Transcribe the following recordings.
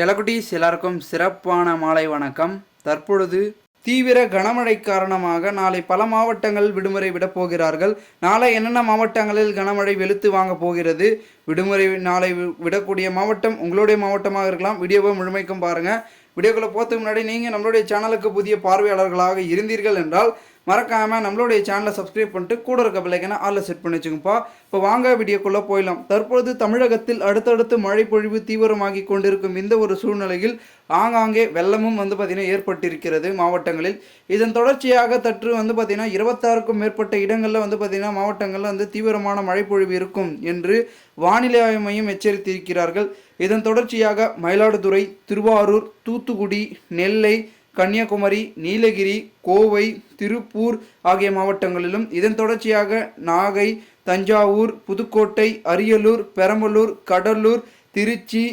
செலகுட்டீஸ் எல்லாருக்கும் சிறப்பான மாலை வணக்கம். தற்பொழுது தீவிர கனமழை காரணமாக நாளை பல மாவட்டங்கள் விடுமுறை விடப் போகிறார்கள். நாளை என்னென்ன மாவட்டங்களில் கனமழை வெளுத்து வாங்க போகிறது? விடுமுறை நாளை வி- விடக்கூடிய மாவட்டம் உங்களுடைய மாவட்டமாக இருக்கலாம். வீடியோவை முழுமைக்கும் பாருங்கள் வீடியோக்குள்ளே போகிறதுக்கு முன்னாடி நீங்கள் நம்மளுடைய சேனலுக்கு புதிய பார்வையாளர்களாக இருந்தீர்கள் என்றால் மறக்காமல் நம்மளுடைய சேனலை சப்ஸ்கிரைப் பண்ணிட்டு கூட இருக்க பிள்ளைக்கான ஆளில் செட் பண்ணி வச்சுங்கப்பா இப்போ வாங்க வீடியோக்குள்ளே போயிடலாம். தற்பொழுது தமிழகத்தில் அடுத்தடுத்து மழை பொழிவு தீவிரமாகி கொண்டிருக்கும் இந்த ஒரு சூழ்நிலையில் ஆங்காங்கே வெள்ளமும் வந்து பார்த்திங்கன்னா ஏற்பட்டிருக்கிறது மாவட்டங்களில். இதன் தொடர்ச்சியாக தற்று வந்து பார்த்திங்கன்னா இருபத்தாறுக்கும் மேற்பட்ட இடங்களில் வந்து பார்த்திங்கன்னா மாவட்டங்களில் வந்து தீவிரமான மழை பொழிவு இருக்கும் என்று வானிலை ஆய்வு மையம் எச்சரித்திருக்கிறார்கள். இதன் தொடர்ச்சியாக மயிலாடுதுறை திருவாரூர் தூத்துக்குடி நெல்லை கன்னியாகுமரி நீலகிரி கோவை திருப்பூர் ஆகிய மாவட்டங்களிலும் இதன் தொடர்ச்சியாக நாகை தஞ்சாவூர் புதுக்கோட்டை அரியலூர் பெரம்பலூர் கடலூர் திருச்சி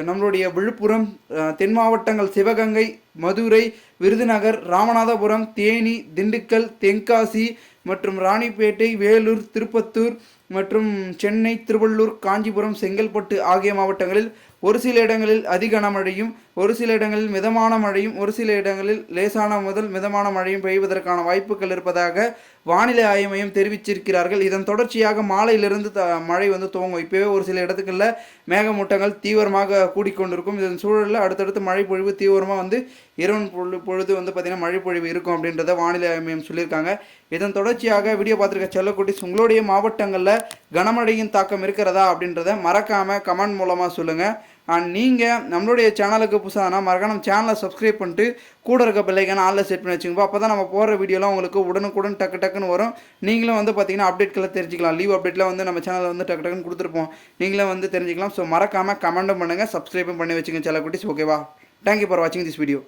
நம்மளுடைய விழுப்புரம் தென் மாவட்டங்கள் சிவகங்கை மதுரை விருதுநகர் ராமநாதபுரம் தேனி திண்டுக்கல் தென்காசி மற்றும் ராணிப்பேட்டை வேலூர் திருப்பத்தூர் மற்றும் சென்னை திருவள்ளூர் காஞ்சிபுரம் செங்கல்பட்டு ஆகிய மாவட்டங்களில் ஒரு சில இடங்களில் அதிக கனமழையும் ஒரு சில இடங்களில் மிதமான மழையும் ஒரு சில இடங்களில் லேசான முதல் மிதமான மழையும் பெய்வதற்கான வாய்ப்புகள் இருப்பதாக வானிலை ஆய்வு மையம் தெரிவிச்சிருக்கிறார்கள். இதன் தொடர்ச்சியாக மாலையிலிருந்து த மழை வந்து துவங்கும். இப்போவே ஒரு சில இடத்துக்குள்ள மேகமூட்டங்கள் தீவிரமாக கூடிக்கொண்டிருக்கும். இதன் சூழலில் அடுத்தடுத்து மழை பொழிவு தீவிரமாக வந்து இரவு பொழு பொழுது வந்து பார்த்திங்கன்னா மழை பொழிவு இருக்கும் அப்படின்றத வானிலை ஆய்வு மையம் சொல்லியிருக்காங்க. இதன் தொடர்ச்சியாக வீடியோ பார்த்துருக்க செல்லக்குட்டிஸ் உங்களுடைய மாவட்டங்களில் கனமழையின் தாக்கம் இருக்கிறதா அப்படின்றத மறக்காமல் கமெண்ட் மூலமாக சொல்லுங்கள் அண்ட் நீங்கள் நம்மளுடைய சேனலுக்கு புதுசானா மறக்காம நம்ம சேனலை சப்ஸ்கிரைப் பண்ணிட்டு கூட இருக்க பிள்ளைக்கான ஆளில் செட் பண்ணி வச்சுக்கோங்க. அப்போ தான் நம்ம போகிற வீடியோலாம் உங்களுக்கு உடனுக்குடன் டக்கு டக்குன்னு வரும். நீங்களும் வந்து பார்த்தீங்கன்னா அப்டேட்களை தெரிஞ்சிக்கலாம். லீவ் அப்டேட்லாம் வந்து நம்ம சேனலில் வந்து டக்கு டக்குன்னு கொடுத்துருப்போம். நீங்களும் வந்து தெரிஞ்சுக்கலாம். ஸோ மறக்காமல் கமெண்ட்டும் பண்ணுங்கள் சப்ஸ்கிரைபும் பண்ணி வச்சுக்கோங்க சில குட்டிஸ் ஓகேவா தேங்க்யூ ஃபார் வாட்சிங் திஸ் வீடியோ